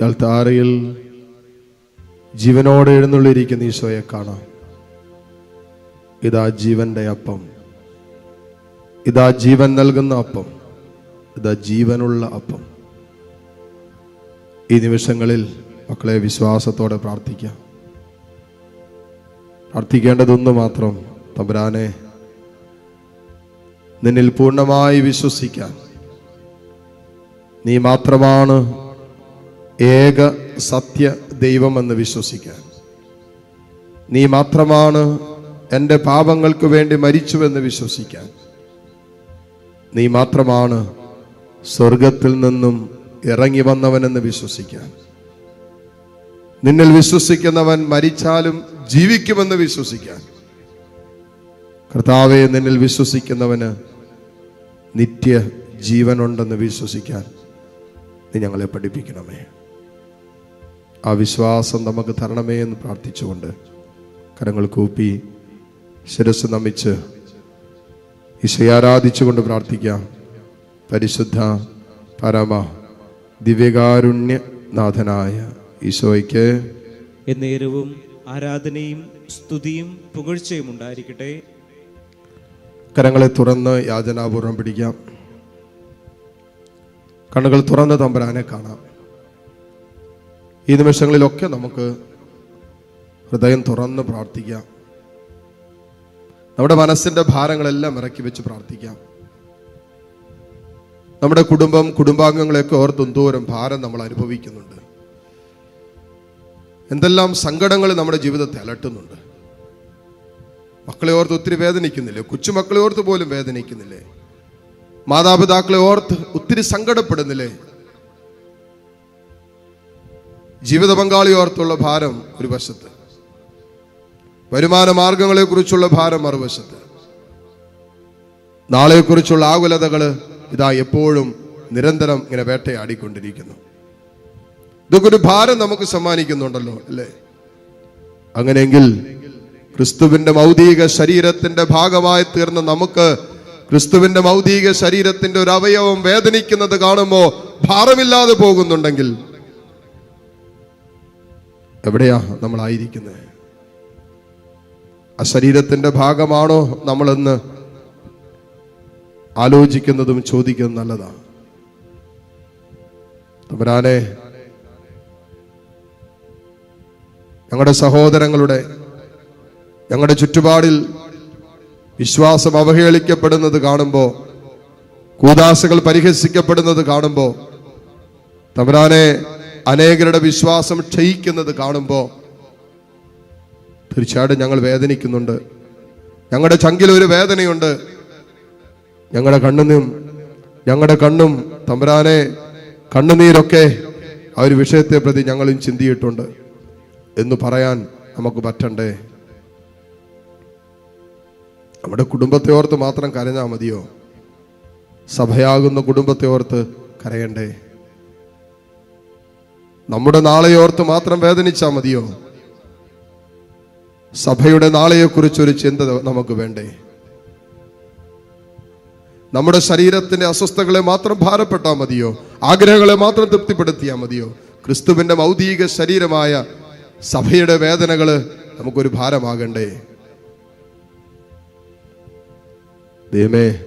ഇയാൾ താരയിൽ ജീവനോടെ എഴുന്നള്ളിയിരിക്കുന്ന ഈശോയെ കാണാം. ഇതാ ജീവന്റെ അപ്പം. ഇതാ ജീവൻ നൽകുന്ന അപ്പം. ഇതാ ജീവനുള്ള അപ്പം. ഈ നിമിഷങ്ങളിൽ മക്കളെ വിശ്വാസത്തോടെ പ്രാർത്ഥിക്കാം. പ്രാർത്ഥിക്കേണ്ടതൊന്നു മാത്രം തമ്പുരാനെ നിന്നിൽ പൂർണമായി വിശ്വസിക്കാൻ നീ മാത്രമാണ് ഏക സത്യ ദൈവമെന്ന് വിശ്വസിക്കാൻ. നീ മാത്രമാണ് എന്റെ പാപങ്ങൾക്ക് വേണ്ടി മരിച്ചുവെന്ന് വിശ്വസിക്കാൻ. നീ മാത്രമാണ് സ്വർഗത്തിൽ നിന്നും ഇറങ്ങി വന്നവനെന്ന് വിശ്വസിക്കാൻ. നിന്നിൽ വിശ്വസിക്കുന്നവൻ മരിച്ചാലും ജീവിക്കുമെന്ന് വിശ്വസിക്കാൻ. കർത്താവെ നിന്നിൽ വിശ്വസിക്കുന്നവന് നിത്യ ജീവനുണ്ടെന്ന് വിശ്വസിക്കാൻ നീ ഞങ്ങളെ പഠിപ്പിക്കണമേ. ആ വിശ്വാസം നമുക്ക് തരണമേ എന്ന് പ്രാർത്ഥിച്ചുകൊണ്ട് കരങ്ങൾ കൂപ്പി ശിരസ് നമിച്ച് ഈശോയെ ആരാധിച്ചുകൊണ്ട് പ്രാർത്ഥിക്കാം. പരിശുദ്ധ പരമ ദിവ്യകാരുണ്യനാഥനായ ഈശോയ്ക്ക് എന്നേരവും ആരാധനയും സ്തുതിയും പുകഴ്ചയും ഉണ്ടായിരിക്കട്ടെ. കരങ്ങളെ തുറന്ന് യാചനാപൂർവം പിടിക്കാം. കണ്ണുകൾ തുറന്ന് തമ്പരാനെ കാണാം. ഈ നിമിഷങ്ങളിലൊക്കെ നമുക്ക് ഹൃദയം തുറന്ന് പ്രാർത്ഥിക്കാം. നമ്മുടെ മനസ്സിന്റെ ഭാരങ്ങളെല്ലാം ഇറക്കി വെച്ച് പ്രാർത്ഥിക്കാം. നമ്മുടെ കുടുംബം കുടുംബാംഗങ്ങളെയൊക്കെ ഓർത്ത് ദൂരം ഭാരം നമ്മൾ അനുഭവിക്കുന്നുണ്ട്. എന്തെല്ലാം സങ്കടങ്ങൾ നമ്മുടെ ജീവിതത്തെ അലട്ടുന്നുണ്ട്. മക്കളെ ഓർത്ത് ഒത്തിരി വേദനിക്കുന്നില്ലേ? കൊച്ചുമക്കളെ ഓർത്ത് പോലും വേദനിക്കുന്നില്ലേ? മാതാപിതാക്കളെ ഓർത്ത് ഒത്തിരി സങ്കടപ്പെടുന്നില്ലേ? ജീവിത പങ്കാളി ഓർത്തുള്ള ഭാരം ഒരു വശത്ത്. വരുമാന മാർഗങ്ങളെ കുറിച്ചുള്ള ഭാരം മറുവശത്ത്. നാളെക്കുറിച്ചുള്ള ആകുലതകൾ ഇതാ എപ്പോഴും നിരന്തരം ഇങ്ങനെ വേട്ടയാടിക്കൊണ്ടിരിക്കുന്നു. ഇതൊക്കെ ഒരു ഭാരം നമുക്ക് സമ്മാനിക്കുന്നുണ്ടല്ലോ അല്ലേ? അങ്ങനെയെങ്കിൽ ക്രിസ്തുവിന്റെ മൗതിക ശരീരത്തിന്റെ ഭാഗമായി തീർന്ന നമുക്ക് ക്രിസ്തുവിന്റെ മൗതിക ശരീരത്തിന്റെ ഒരു അവയവം വേദനിക്കുന്നത് കാണുമ്പോൾ ഭാരമില്ലാതെ പോകുന്നുണ്ടെങ്കിൽ എവിടെയാ നമ്മളായിരിക്കുന്നത് ആ ശരീരത്തിന്റെ ഭാഗമാണോ നമ്മളെന്ന് ആലോചിക്കുന്നതും ചോദിക്കുന്നതും നല്ലതാണ്. തമ്പുരാനെ ഞങ്ങളുടെ സഹോദരങ്ങളുടെ ഞങ്ങളുടെ ചുറ്റുപാടിൽ വിശ്വാസം അവഹേളിക്കപ്പെടുന്നത് കാണുമ്പോൾ കൂതാസുകൾ പരിഹസിക്കപ്പെടുന്നത് കാണുമ്പോൾ തമ്പുരാനെ അനേകരുടെ വിശ്വാസം ക്ഷയിക്കുന്നത് കാണുമ്പോൾ തീർച്ചയായിട്ടും ഞങ്ങൾ വേദനിക്കുന്നുണ്ട്. ഞങ്ങളുടെ ചങ്കിൽ ഒരു വേദനയുണ്ട്. ഞങ്ങളുടെ കണ്ണും ഞങ്ങളുടെ കണ്ണും തമ്പുരാനെ കണ്ണുനീരൊക്കെ ആ ഒരു വിഷയത്തെ പ്രതി ഞങ്ങളും ചിന്തിയിട്ടുണ്ട്. എന്ന് പറയാൻ നമുക്ക് പറ്റണ്ടേ? നമ്മുടെ കുടുംബത്തെ ഓർത്ത് മാത്രം കരഞ്ഞാൽ മതിയോ? സഭയാകുന്ന കുടുംബത്തെ ഓർത്ത് കരയണ്ടേ? നമ്മുടെ നാളെയോർത്ത് മാത്രം വേദനിച്ചാൽ മതിയോ? സഭയുടെ നാളെയെക്കുറിച്ചൊരു ചിന്ത നമുക്ക് വേണ്ടേ? നമ്മുടെ ശരീരത്തിന്റെ അസ്വസ്ഥകളെ മാത്രം ഭാരപ്പെട്ടാൽ മതിയോ? ആഗ്രഹങ്ങളെ മാത്രം തൃപ്തിപ്പെടുത്തിയാൽ മതിയോ? ക്രിസ്തുവിന്റെ മൗതിക ശരീരമായ സഭയുടെ വേദനകൾ നമുക്കൊരു ഭാരമാകണ്ടേ? ദൈവമേ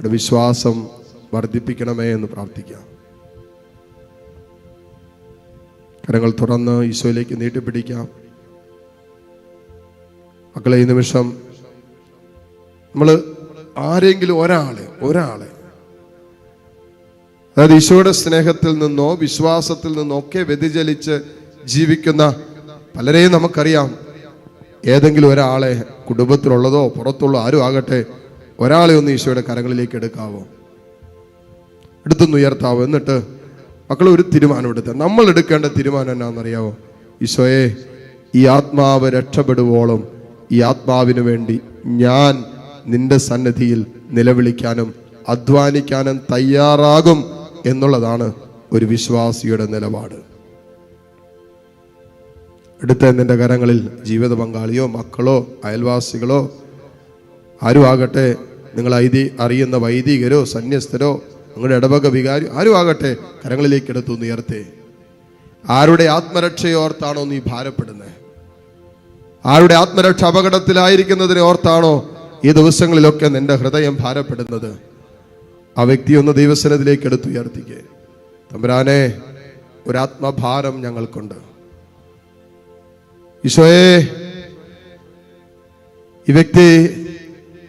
വിശ്വാസം വർദ്ധിപ്പിക്കണമേ എന്ന് പ്രാർത്ഥിക്കാം. കരങ്ങൾ തുറന്ന് ഈശോയിലേക്ക് നീട്ടിപ്പിടിക്കാം. മക്കളെ ഈ നിമിഷം നമ്മൾ ആരെങ്കിലും ഒരാളെ ഒരാളെ അതായത് ഈശോയുടെ സ്നേഹത്തിൽ നിന്നോ വിശ്വാസത്തിൽ നിന്നോ ഒക്കെ വ്യതിചലിച്ച് ജീവിക്കുന്ന പലരെയും നമുക്കറിയാം. ഏതെങ്കിലും ഒരാളെ കുടുംബത്തിലുള്ളതോ പുറത്തുള്ളോ ആരും ആകട്ടെ ഒരാളെ ഒന്ന് ഈശോയുടെ കരങ്ങളിലേക്ക് എടുക്കാവോ? എടുത്തൊന്ന് ഉയർത്താവോ? എന്നിട്ട് മക്കൾ ഒരു തീരുമാനം എടുത്ത. നമ്മൾ എടുക്കേണ്ട തീരുമാനം എന്നാണെന്നറിയാവോ? ഈശോയെ ഈ ആത്മാവ് രക്ഷപ്പെടുവോളം ഈ ആത്മാവിന് വേണ്ടി ഞാൻ നിന്റെ സന്നദ്ധിയിൽ നിലവിളിക്കാനും അധ്വാനിക്കാനും തയ്യാറാകും എന്നുള്ളതാണ് ഒരു വിശ്വാസിയുടെ നിലപാട്. എടുത്ത നിന്റെ കരങ്ങളിൽ ജീവിത പങ്കാളിയോ മക്കളോ അയൽവാസികളോ ആരും ആകട്ടെ നിങ്ങൾ ഐതി അറിയുന്ന വൈദികരോ സന്യസ്തരോ നിങ്ങളുടെ ഇടവക വികാരി ആരും ആകട്ടെ കരങ്ങളിലേക്ക് എടുത്തു ഉയർത്തേ. ആരുടെ ആത്മരക്ഷയോർത്താണോ നീ ഭാരപ്പെടുന്നത് ആരുടെ ആത്മരക്ഷ അപകടത്തിലായിരിക്കുന്നതിനെ ഓർത്താണോ ഈ ദിവസങ്ങളിലൊക്കെ നിന്റെ ഹൃദയം ഭാരപ്പെടുന്നത്? ആ വ്യക്തി ഒന്ന് ദൈവസനത്തിലേക്ക് എടുത്തുയർത്തിക്കേ തമ്പുരാനെ ഒരാത്മഭാരം ഞങ്ങൾക്കുണ്ട്. ഈശോയെ ഈ വ്യക്തി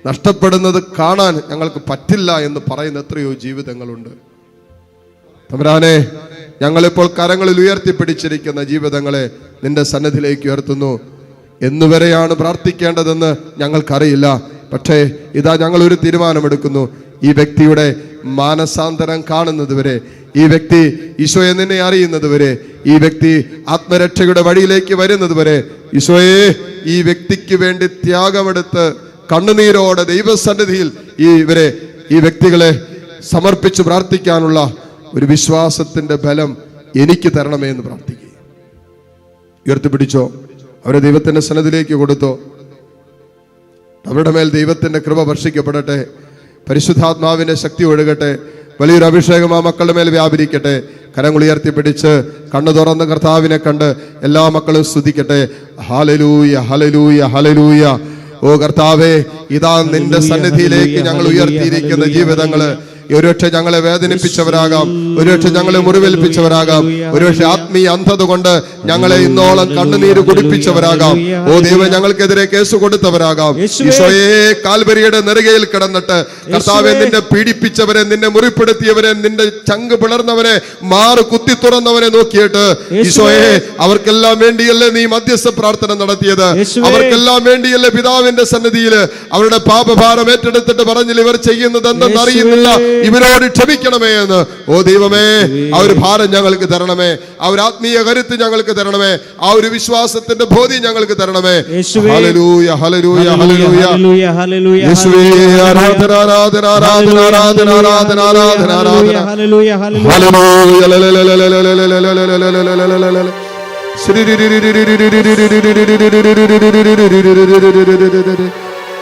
നഷ്ടപ്പെടുന്നത് കാണാൻ ഞങ്ങൾക്ക് പറ്റില്ല എന്ന് പറയുന്ന എത്രയോ ജീവിതങ്ങളുണ്ട്. തമരാനെ ഞങ്ങളിപ്പോൾ കരങ്ങളിൽ ഉയർത്തിപ്പിടിച്ചിരിക്കുന്ന ജീവിതങ്ങളെ നിന്റെ സന്നദ്ധിയിലേക്ക് ഉയർത്തുന്നു. എന്നുവരെയാണ് പ്രാർത്ഥിക്കേണ്ടതെന്ന് ഞങ്ങൾക്കറിയില്ല. പക്ഷേ ഇതാ ഞങ്ങൾ ഒരു തീരുമാനമെടുക്കുന്നു. ഈ വ്യക്തിയുടെ മാനസാന്തരം കാണുന്നത് വരെ ഈ വ്യക്തി ഈശോയെ നിന്നെ അറിയുന്നത് വരെ ഈ വ്യക്തി ആത്മരക്ഷയുടെ വഴിയിലേക്ക് വരുന്നത് വരെ ഈശോയെ ഈ വ്യക്തിക്ക് വേണ്ടി ത്യാഗമെടുത്ത് കണ്ണുനീരോടെ ദൈവസന്നിധിയിൽ ഈ ഇവരെ ഈ വ്യക്തികളെ സമർപ്പിച്ച് പ്രാർത്ഥിക്കാനുള്ള ഒരു വിശ്വാസത്തിന്റെ ബലം എനിക്ക് തരണമേ എന്ന് പ്രാർത്ഥിക്കുക ഉയർത്തിപ്പിടിച്ചോ? അവരെ ദൈവത്തിന്റെ സന്നദ്ധിലേക്ക് കൊടുത്തോ? അവരുടെ മേൽ ദൈവത്തിന്റെ കൃപ വർഷിക്കപ്പെടട്ടെ. പരിശുദ്ധാത്മാവിന്റെ ശക്തി ഒഴുകട്ടെ. വലിയൊരു അഭിഷേകം ആ മക്കളുടെ മേൽ വ്യാപരിക്കട്ടെ. കരങ്ങളുയർത്തി പിടിച്ച് കണ്ണു തുറന്ന് കർത്താവിനെ കണ്ട് എല്ലാ മക്കളും സ്തുതിക്കട്ടെ. ഹലലൂയ ഹലലൂയ ഹലലൂയ ഓ കർത്താവേ ഇതാ നിന്റെ സന്നിധിയിലേക്ക് ഞങ്ങൾ ഉയർത്തിയിരിക്കുന്ന ജീവിതങ്ങൾ. ഒരുപക്ഷെ ഞങ്ങളെ വേദനിപ്പിച്ചവരാകാം ഒരുപക്ഷെ ഞങ്ങളെ മുറിവേൽപ്പിച്ചവരാകാം ഒരുപക്ഷെ ആത്മീയ അന്ധത കൊണ്ട് ഞങ്ങളെ ഇന്നോളം കണ്ണുനീര് കുടിപ്പിച്ചവരാകാം. ഓ ദൈവം ഞങ്ങൾക്കെതിരെ കേസ് കൊടുത്തവരാകാം. ഈശോയെ കാൽവരിയുടെ നെറുകയിൽ കിടന്നിട്ട് കർത്താവെ നിന്നെ പീഡിപ്പിച്ചവരെ നിന്നെ മുറിപ്പെടുത്തിയവരെ നിന്റെ ചങ്ക് പിളർന്നവരെ മാറ് കുത്തി തുറന്നവരെ നോക്കിയിട്ട് ഈശോയെ അവർക്കെല്ലാം വേണ്ടിയല്ലേ നീ മധ്യസ്ഥ പ്രാർത്ഥന നടത്തിയത്? അവർക്കെല്ലാം വേണ്ടിയല്ലേ പിതാവിന്റെ സന്നിധിയിൽ അവരുടെ പാപഭാരം ഏറ്റെടുത്തിട്ട് പറഞ്ഞില്ല ഇവർ ചെയ്യുന്നത് എന്തെന്നറിയുന്നില്ല ഇവരോട് ക്ഷമിക്കണമേ എന്ന്. ഓ ദൈവമേ ആ ഒരു ഭാരം ഞങ്ങൾക്ക് തരണമേ. ആ ഒരു ആത്മീയ കരുത്ത് ഞങ്ങൾക്ക് തരണമേ. ആ ഒരു വിശ്വാസത്തിന്റെ ബോധ്യം ഞങ്ങൾക്ക് തരണമേ. ഹലലൂയ ഹലലൂയ ഹലലൂയ യേശുവേ ആരാധന ആരാധന ആരാധന ആരാധന ആരാധന ആരാധന ആരാധന. ഹലലൂയ ഹലലൂയ Shri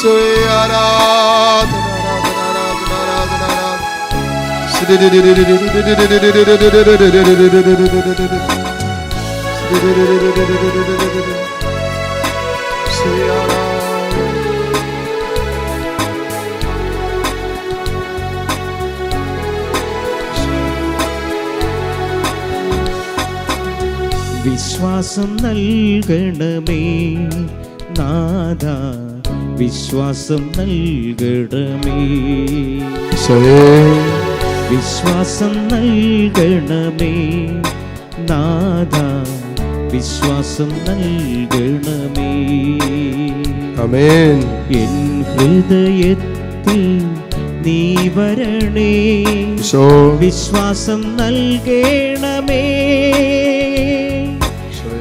Soy aradın aradın aradın aradın aradın Soy aradın വിശ്വാസം നൽകണമേ നാദാ. വിശ്വാസം നൽകണമേ. വിശ്വാസം നൽകണമേ. നാഥ വിശ്വാസം നൽകണമേ. അമേൻ എൻ ഹൃദയത്തിൽ നീ വരണേ. സോ വിശ്വാസം നൽകണമേ.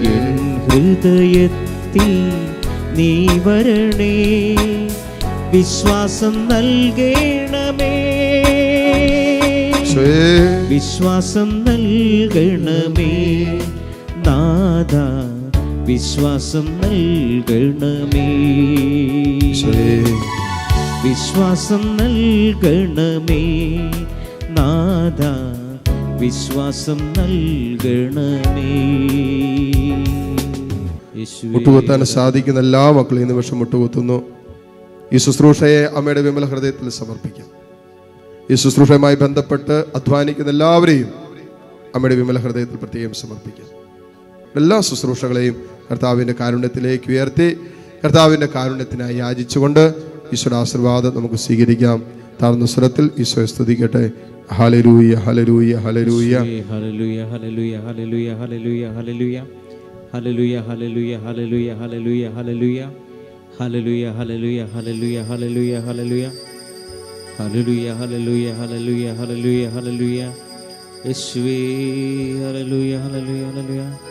എൻ ഹൃദയത്തിൽ നീ വരണേ. വിശ്വാസം നൽകണമേ. വിശ്വാസം നൽകണമേ. നാഥ വിശ്വാസം നൽകണമേ. വിശ്വാസം നൽകണമേ. നാഥ വിശ്വാസം നൽകണമേ. മുട്ടുകുത്താൻ സാധിക്കുന്ന എല്ലാ മക്കളും ഈ നിമിഷം മുട്ടുകുത്തുന്നു. ഈ ശുശ്രൂഷയെ അമ്മയുടെ വിമല ഹൃദയത്തിൽ സമർപ്പിക്കാം. ഈ ശുശ്രൂഷയുമായി ബന്ധപ്പെട്ട് അധ്വാനിക്കുന്ന എല്ലാവരെയും അമ്മയുടെ വിമല ഹൃദയത്തിൽ പ്രത്യേകം സമർപ്പിക്കാം. എല്ലാ ശുശ്രൂഷകളെയും കർത്താവിന്റെ കാരുണ്യത്തിലേക്ക് ഉയർത്തി കർത്താവിന്റെ കാരുണ്യത്തിനായി യാചിച്ചുകൊണ്ട് ഈശോയുടെ ആശീർവാദം നമുക്ക് സ്വീകരിക്കാം. താഴ്ന്ന സ്വരത്തിൽ ഈശോയെ സ്തുതിക്കട്ടെ. Hallelujah hallelujah hallelujah hallelujah hallelujah hallelujah hallelujah hallelujah. Hallelujah, hallelujah, hallelujah, hallelujah, hallelujah. Hallelujah, hallelujah, hallelujah, hallelujah, hallelujah. Hallelujah, hallelujah, hallelujah, hallelujah, hallelujah. Yes, we, hallelujah, hallelujah, hallelujah.